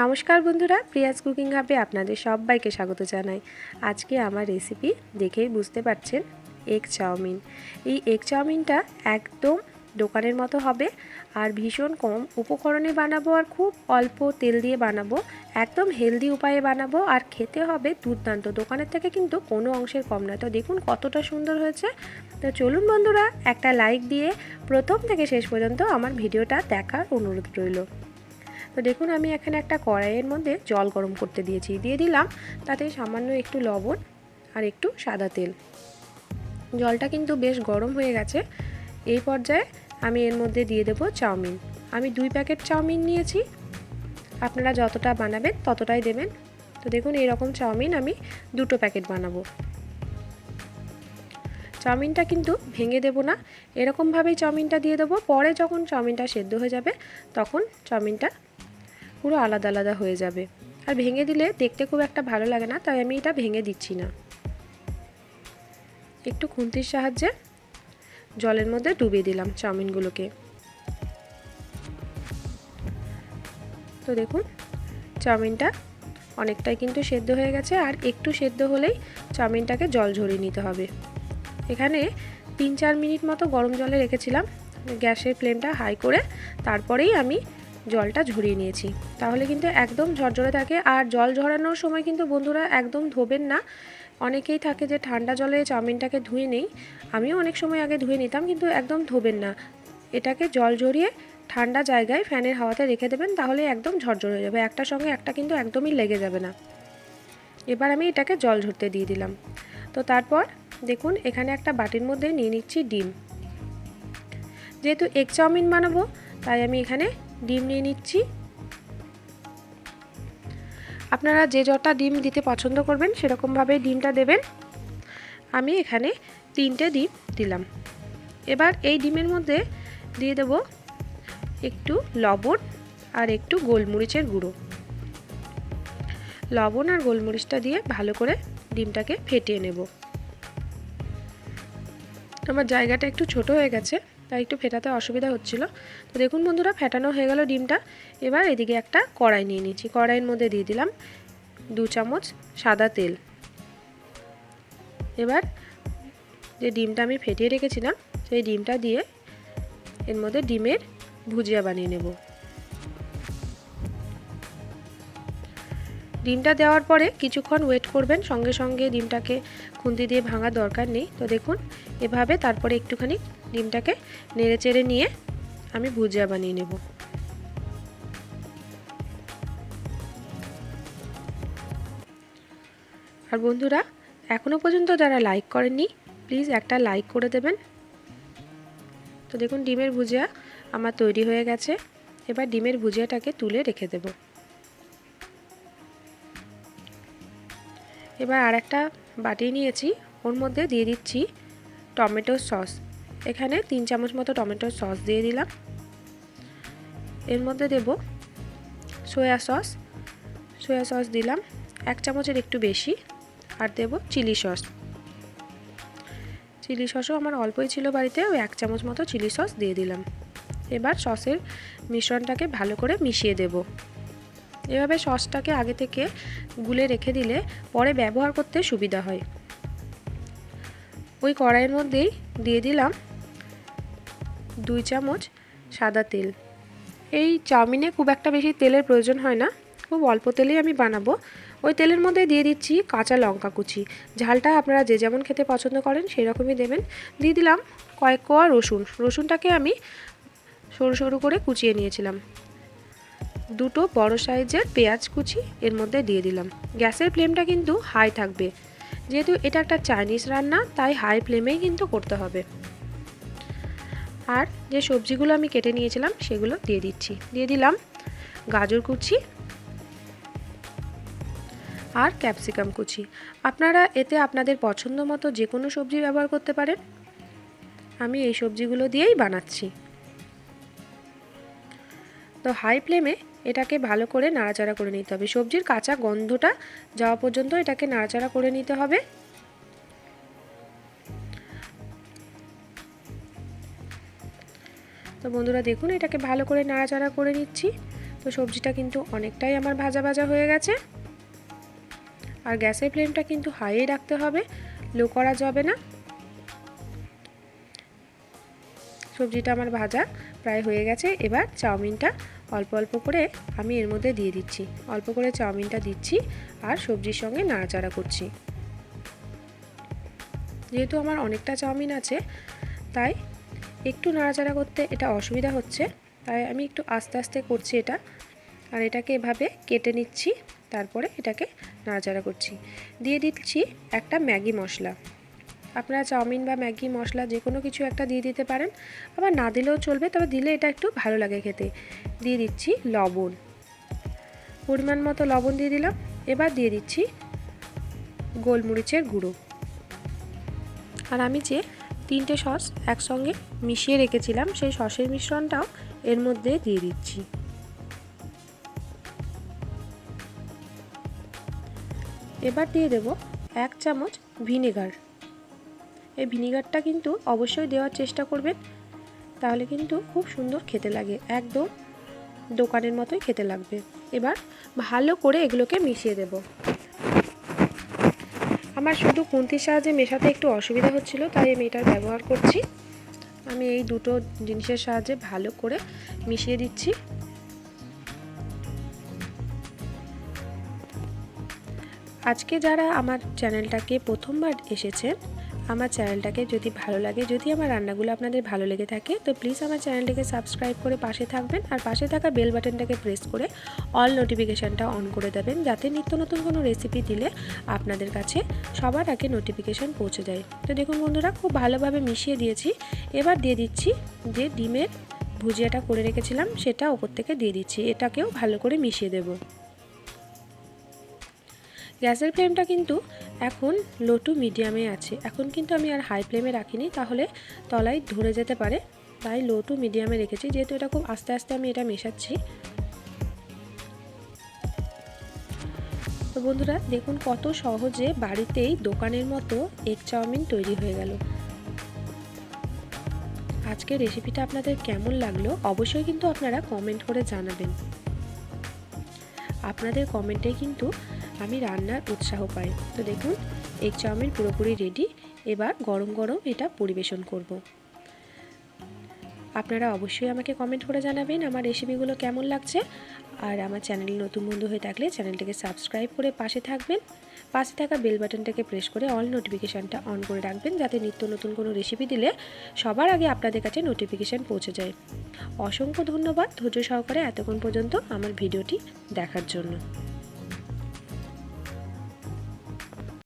নমস্কার বন্ধুরা প্রিয়াজ কুকিং হাবে আপনাদের সবাইকে স্বাগত জানাই। আজকে আমার রেসিপি দেখেই বুঝতে পারছেন এগ চাউমিন। এই এগ চাউমিনটা একদম দোকানের মতো হবে আর ভীষণ কম উপকরণে বানাবো আর খুব অল্প তেল দিয়ে বানাবো, একদম হেলদি উপায়ে বানাবো আর খেতে হবে দুর্দান্ত। দোকানের থেকে কিন্তু কোনো অংশের কম নয়। তো দেখুন কতটা সুন্দর হয়েছে। তো চলুন বন্ধুরা, একটা লাইক দিয়ে প্রথম থেকে শেষ পর্যন্ত আমার ভিডিওটা দেখার অনুরোধ রইল। তো দেখুন, আমি এখানে একটা কড়াইয়ের মধ্যে জল গরম করতে দিয়েছি। দিয়ে দিলাম তাতে সামান্য একটু লবণ আর একটু সাদা তেল। জলটা কিন্তু বেশ গরম হয়ে গেছে। এই পর্যায়ে আমি এর মধ্যে দিয়ে দেবো চাউমিন। আমি দুই প্যাকেট চাউমিন নিয়েছি। আপনারা যতটা বানাবেন ততটাই দেবেন। তো দেখুন, এইরকম চাউমিন আমি দুটো প্যাকেট বানাবো। চাউমিনটা কিন্তু ভেঙে দেবো না। এরকমভাবেই চাউমিনটা দিয়ে দেবো। পরে যখন চাউমিনটা সেদ্ধ হয়ে যাবে, তখন চাউমিনটা পুরো আলাদা আলাদা হয়ে যাবে। আর ভেঙে দিলে দেখতে খুব একটা ভালো লাগে না, তাই আমি এটা ভেঙে দিচ্ছি না। একটু খুন্তির সাহায্যে জলের মধ্যে ডুবিয়ে দিলাম চাউমিনগুলোকে। তো দেখুন, চাউমিনটা অনেকটাই কিন্তু সেদ্ধ হয়ে গেছে, আর একটু সেদ্ধ হলেই চাউমিনটাকে জল ঝরিয়ে নিতে হবে। এখানে তিন চার মিনিট মতো গরম জলে রেখেছিলাম, গ্যাসের ফ্লেমটা হাই করে, তারপরেই আমি জলটা ঝরিয়ে নিয়েছি। তাহলে কিন্তু একদম ঝরঝরে থাকে। আর জল ঝরানোর সময় কিন্তু বন্ধুরা একদম ধোবেন না। অনেকেই থাকে যে ঠান্ডা জলে চাউমিনটাকে ধুয়ে নেই। আমিও অনেক সময় আগে ধুয়ে নিতাম কিন্তু একদম ধোবেন না। এটাকে জল ঝরিয়ে ঠান্ডা জায়গায় ফ্যানের হাওয়াতে রেখে দেবেন তাহলে একদম ঝরঝর হয়ে যাবে। একটার সঙ্গে একটা কিন্তু একদমই লেগে যাবে না। এবার আমি এটাকে জল ঝরতে দিয়ে দিলাম। তো তারপর দেখুন এখানে একটা বাটির মধ্যে নিয়ে নিচ্ছি ডিম। যেহেতু এগ চাউমিন বানাবো, তাই আমি এখানে ডিম নিয়ে নিচ্ছি। আপনারা যে যটা ডিম দিতে পছন্দ করবেন, সেরকমভাবে ডিমটা দেবেন। আমি এখানে তিনটে ডিম দিলাম। এবার এই ডিমের মধ্যে দিয়ে দেব একটু লবণ আর একটু গোলমরিচের গুঁড়ো। লবণ আর গোলমরিচটা দিয়ে ভালো করে ডিমটাকে ফেটিয়ে নেব। আমার জায়গাটা একটু ছোট হয়ে গেছে। তাই একটু ফেটাতে অসুবিধা হচ্ছিল। তো দেখুন বন্ধুরা, ফেটানো হয়ে গেল ডিমটা। এবার এদিকে একটা কড়াই নিয়ে নিচ্ছি। কড়াইয়ের মধ্যে দিয়ে দিলাম দু চামচ সাদা তেল। এবার যে ডিমটা আমি ফেটিয়ে রেখেছিলাম, সেই ডিমটা দিয়ে এর মধ্যে ডিমের ভুজিয়া বানিয়ে নেব। ডিমটা দেওয়ার পরে কিছুক্ষণ ওয়েট করবেন। সঙ্গে সঙ্গে ডিমটাকে খুন্তি দিয়ে ভাঙার দরকার নেই। তো দেখুন, এভাবে তারপরে একটুখানি ডিমটাকে নেড়ে চেড়ে নিয়ে আমি ভুজিয়া বানিয়ে নেব। আর বন্ধুরা এখনও পর্যন্ত যারা লাইক করেননি প্লিজ একটা লাইক করে দেবেন। তো দেখুন, ডিমের ভুজিয়া আমার তৈরি হয়ে গেছে। এবার ডিমের ভুজিয়াটাকে তুলে রেখে দেব। এবার আর একটা বাটি নিয়েছি, ওর মধ্যে দিয়ে দিচ্ছি টমেটো সস। এখানে তিন চামচ মতো টমেটো সস দিয়ে দিলাম। এর মধ্যে দেব সয়া সস। সয়া সস দিলাম এক চামচের একটু বেশি আর দেব চিলি সস। চিলি সসও আমার অল্পই ছিল বাড়িতে, ওই এক চামচ মতো চিলি সস দিয়ে দিলাম। এবার সসের মিশ্রণটাকে ভালো করে মিশিয়ে দেব। এভাবে সসটাকে আগে থেকে গুলে রেখে দিলে পরে ব্যবহার করতে সুবিধা হয়। ওই কড়াইয়ের মধ্যেই দিয়ে দিলাম দুই চামচ সাদা তেল। এই চাউমিনে খুব একটা বেশি তেলের প্রয়োজন হয় না। খুব অল্প তেলেই আমি বানাবো। ওই তেলের মধ্যে দিয়ে দিচ্ছি কাঁচা লঙ্কা কুচি। ঝালটা আপনারা যে যেমন খেতে পছন্দ করেন সেই রকমই দেবেন। দিয়ে দিলাম কয়েক কোয়া রসুন। রসুনটাকে আমি সরু সরু করে কুচিয়ে নিয়েছিলাম। দুটো বড় সাইজের পেঁয়াজ কুচি এর মধ্যে দিয়ে দিলাম। গ্যাসের ফ্লেমটা কিন্তু হাই থাকবে। যেহেতু এটা একটা চাইনিজ রান্না, তাই হাই ফ্লেমেই কিন্তু করতে হবে। আর যে সবজিগুলো আমি কেটে নিয়েছিলাম সেগুলো দিয়ে দিচ্ছি। দিয়ে দিলাম গাজর কুচি আর ক্যাপসিকাম কুচি। আপনারা এতে আপনাদের পছন্দ মতো যে কোনো সবজি ব্যবহার করতে পারেন। আমি এই সবজিগুলো দিয়েই বানাচ্ছি। তো হাই ফ্লেমে এটাকে ভালো করে নাড়াচাড়া করে নিতে হবে। সবজির কাঁচা গন্ধটা যাওয়া পর্যন্ত এটাকে নাড়াচাড়া করে নিতে হবে। তো বন্ধুরা দেখুন, এটাকে ভালো করে নাড়াচাড়া করে নিচ্ছি। তো সবজিটা কিন্তু অনেকটাই আমার ভাজা ভাজা হয়ে গেছে। আর গ্যাসের ফ্লেমটা কিন্তু হাইয়ে রাখতে হবে, লো করা যাবে না। সবজিটা আমার ভাজা প্রায় হয়ে গেছে। এবার চাউমিনটা অল্প অল্প করে আমি এর মধ্যে দিয়ে দিচ্ছি। অল্প করে চাউমিনটা দিচ্ছি আর সবজির সঙ্গে নাড়াচাড়া করছি। যেহেতু আমার অনেকটা চাউমিন আছে, তাই একটু নাড়াচাড়া করতে এটা অসুবিধা হচ্ছে, তাই আমি একটু আস্তে আস্তে করছি এটা। আর এটাকে এভাবে কেটে নিচ্ছি, তারপরে এটাকে নাড়াচাড়া করছি। দিয়ে দিচ্ছি একটা ম্যাগি মশলা। আপনারা চাউমিন বা ম্যাগি মশলা যে কোনো কিছু একটা দিয়ে দিতে পারেন, আবার না দিলেও চলবে, তবে দিলে এটা একটু ভালো লাগে খেতে। দিয়ে দিচ্ছি লবণ। পরিমাণ মতো লবণ দিয়ে দিলাম, এবার দিয়ে দিচ্ছি গোলমরিচের গুঁড়ো। আর আমি যে তিনটে সস একসঙ্গে মিশিয়ে রেখেছিলাম, সেই সসের মিশ্রণটাও এর মধ্যে দিয়ে দিচ্ছি। এবার দিয়ে দেব এক চামচ ভিনেগার। এই ভিনিগারটা কিন্তু অবশ্যই দেওয়ার চেষ্টা করবেন, তাহলে কিন্তু খুব সুন্দর খেতে লাগে, একদম দোকানের মতোই খেতে লাগবে। এবার ভালো করে এগুলোকে মিশিয়ে দেব। আমার শুধু কুন্তির সাহায্যে মেশাতে একটু অসুবিধা হচ্ছিল, তাই আমি এটার ব্যবহার করছি। আমি এই দুটো জিনিসের সাহায্যে ভালো করে মিশিয়ে দিচ্ছি। আজকে যারা আমার চ্যানেলটাকে প্রথমবার এসেছেন আমার চ্যানেলটাকে যদি ভালো লাগে, যদি আমার রান্নাগুলো আপনাদের ভালো লেগে থাকে, তো প্লিজ আমার চ্যানেলটাকে সাবস্ক্রাইব করে পাশে থাকবেন আর পাশে থাকা বেল বাটনটাকে প্রেস করে অল নোটিফিকেশানটা অন করে দেবেন যাতে নিত্য নতুন কোনো রেসিপি দিলে আপনাদের কাছে সবার আগে নোটিফিকেশান পৌঁছে যায়। তো দেখুন বন্ধুরা, খুব ভালোভাবে মিশিয়ে দিয়েছি। এবার দিয়ে দিচ্ছি যে ডিমের ভুজিয়াটা করে রেখেছিলাম, সেটা ওপর থেকে দিয়ে দিচ্ছি। এটাকেও ভালো করে মিশিয়ে দেবো। গ্যাসের ফ্লেমটা কিন্তু এখন লো টু মিডিয়ামে আছে। এখন কিন্তু আমি আর হাই ফ্লেমে রাখিনি, তাহলে তলায় ধরে যেতে পারে। তাই লো টু মিডিয়ামে রেখেছি, যেহেতু এটা খুব আস্তে আস্তে আমি এটা মেশাচ্ছি। তো বন্ধুরা, দেখুন কত সহজে বাড়িতেই দোকানের মতো এগ চাউমিন তৈরি হয়ে গেল। আজকের রেসিপিটা আপনাদের কেমন লাগল, অবশ্যই কিন্তু আপনারা কমেন্ট করে জানাবেন। আপনাদের কমেন্টে কিন্তু আমি রান্নার উৎসাহ পাই। তো দেখুন এগ চাউমিন পুরোপুরি রেডি এবার গরম গরম এটা পরিবেশন করব। আপনারা অবশ্যই আমাকে কমেন্ট করে জানাবেন আমার রেসিপিগুলো কেমন লাগছে। আর আমার চ্যানেল নতুন বন্ধু হয়ে থাকলে চ্যানেলটিকে সাবস্ক্রাইব করে পাশে থাকবেন। পাশে থাকা বেল বাটনটাকে প্রেস করে অল নোটিফিকেশানটা অন করে রাখবেন যাতে নিত্য নতুন কোনো রেসিপি দিলে সবার আগে আপনাদের কাছে নোটিফিকেশান পৌঁছে যায়। অসংখ্য ধন্যবাদ ধৈর্য সহকারে এতক্ষণ পর্যন্ত আমার ভিডিওটি দেখার জন্য।